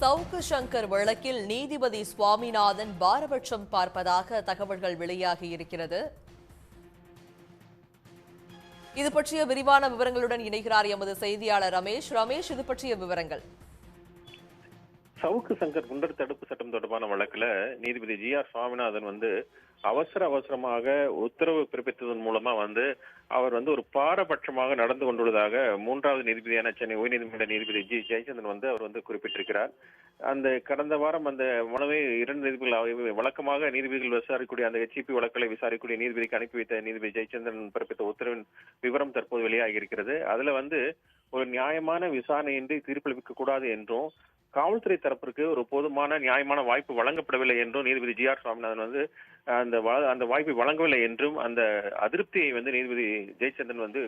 சவுக்கு சங்கர் வழக்கில் நீதிபதி சுவாமிநாதன் பாரபட்சம் பார்ப்பதாக தகவல்கள் வெளியாகி இருக்கிறது. இது பற்றிய விரிவான விவரங்களுடன் இணைகிறார் எமது செய்தியாளர் ரமேஷ். ரமேஷ் இது பற்றிய விவரங்கள். சவுக்கு சங்கர் குண்டர் தடுப்பு சட்டம் தொடர்பான வழக்குல நீதிபதி ஜி ஆர் சுவாமிநாதன் வந்து அவசர அவசரமாக உத்தரவு பிறப்பித்ததன் மூலமா வந்து அவர் வந்து ஒரு பாரபட்சமாக நடந்து கொண்டுள்ளதாக மூன்றாவது நீதிபதியான சென்னை உயர்நீதிமன்ற நீதிபதி ஜி ஜெயச்சந்திரன் வந்து அவர் வந்து குறிப்பிட்டிருக்கிறார். அந்த கடந்த வாரம் அந்த மனுவை இரண்டு நீதிபதிகள் வழக்கமாக நீதிபதிகள் விசாரிக்கக்கூடிய அந்த ஹெச்இபி வழக்குகளை விசாரிக்கக்கூடிய நீதிபதிக்கு அனுப்பி வைத்த நீதிபதி ஜெயச்சந்திரன் பிறப்பித்த உத்தரவின் விவரம் தற்போது வெளியாகி இருக்கிறது. அதுல வந்து ஒரு நியாயமான விசாரணையின்றி தீர்ப்பளிக்க கூடாது என்றும் காவல்துறை தரப்பிற்கு ஒரு போதுமான நியாயமான வாய்ப்பு வழங்கப்படவில்லை என்றும் நீதிபதி ஜி ஆர் சுவாமிநாதன் வந்து அந்த அந்த வாய்ப்பை வழங்கவில்லை என்றும் அந்த அதிருப்தியை வந்து நீதிபதி ஜெயச்சந்திரன் வந்து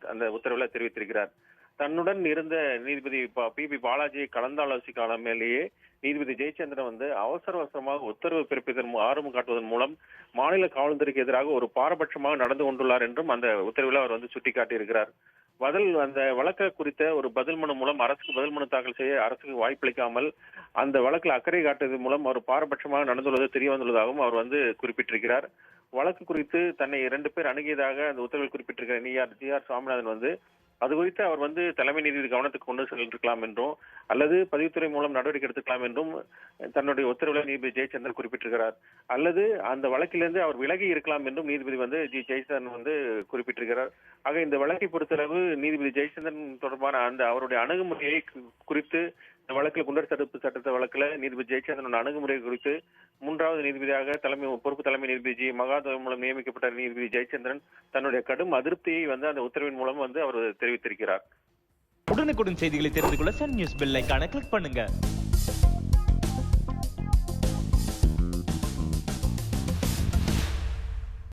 அந்த உத்தரவில் தெரிவித்திருக்கிறார். தன்னுடன் இருந்த நீதிபதி பி பி பாலாஜியை கலந்தாலோசிக்காமலேயே நீதிபதி ஜெயச்சந்திரன் வந்து அவசர அவசரமாக உத்தரவு பிறப்பித்தன் ஆர்வம் காட்டுவதன் மூலம் மாநில காவல்துறைக்கு எதிராக ஒரு பாரபட்சமாக நடந்து கொண்டுள்ளார் என்றும் அந்த உத்தரவில் அவர் வந்து சுட்டிக்காட்டியிருக்கிறார். பதில் அந்த வழக்கு குறித்த ஒரு பதில் மனு மூலம் அரசுக்கு பதில் மனு தாக்கல் செய்ய அரசுக்கு வாய்ப்பளிக்காமல் அந்த வழக்கில் அக்கறை காட்டுவது மூலம் அவர் பாரபட்சமாக நடந்துள்ளது தெரிய வந்துள்ளதாகவும் அவர் வந்து குறிப்பிட்டிருக்கிறார். வழக்கு குறித்து தன்னை இரண்டு பேர் அணுகியதாக அந்த உத்தரவில் குறிப்பிட்டிருக்கிற நீஆர் ஜி ஆர் சுவாமிநாதன் வந்து அது குறித்து அவர் வந்து தலைமை நீதிபதி கவனத்துக்கு கொண்டு சென்றிருக்கலாம் என்றும் அல்லது பதிவுத்துறை மூலம் நடவடிக்கை எடுத்துக்கலாம் என்றும் தன்னுடைய உத்தரவில் நீதிபதி ஜெயச்சந்திரன் குறிப்பிட்டிருக்கிறார். அல்லது அந்த வழக்கிலிருந்து அவர் விலகி இருக்கலாம் என்றும் நீதிபதி வந்து ஜி ஜெயச்சந்திரன் வந்து குறிப்பிட்டிருக்கிறார். ஆக இந்த வழக்கை பொறுத்தளவு நீதிபதி ஜெயச்சந்திரன் தொடர்பான அந்த அவருடைய அணுகுமுறையை குறித்து வழக்கில் குண்டர் தடுப்பு சட்டத்த வழக்கில் நீதிபதி ஜெயச்சந்திரன் அணுகுமுறை குறித்து மூன்றாவது நீதிபதியாக தலைமை பொறுப்பு தலைமை நீதிபதி ஜி. மூலம் நியமிக்கப்பட்ட நீதிபதி ஜெயச்சந்திரன் தன்னுடைய கடும் அதிருப்தியை வந்து அந்த உத்தரவின் மூலம் வந்து அவர் தெரிவித்திருக்கிறார். உடனுக்குடன் செய்திகளை தெரிந்து கொள்ள சன் நியூஸ் பெல் ஐக்கான கிளிக் பண்ணுங்க.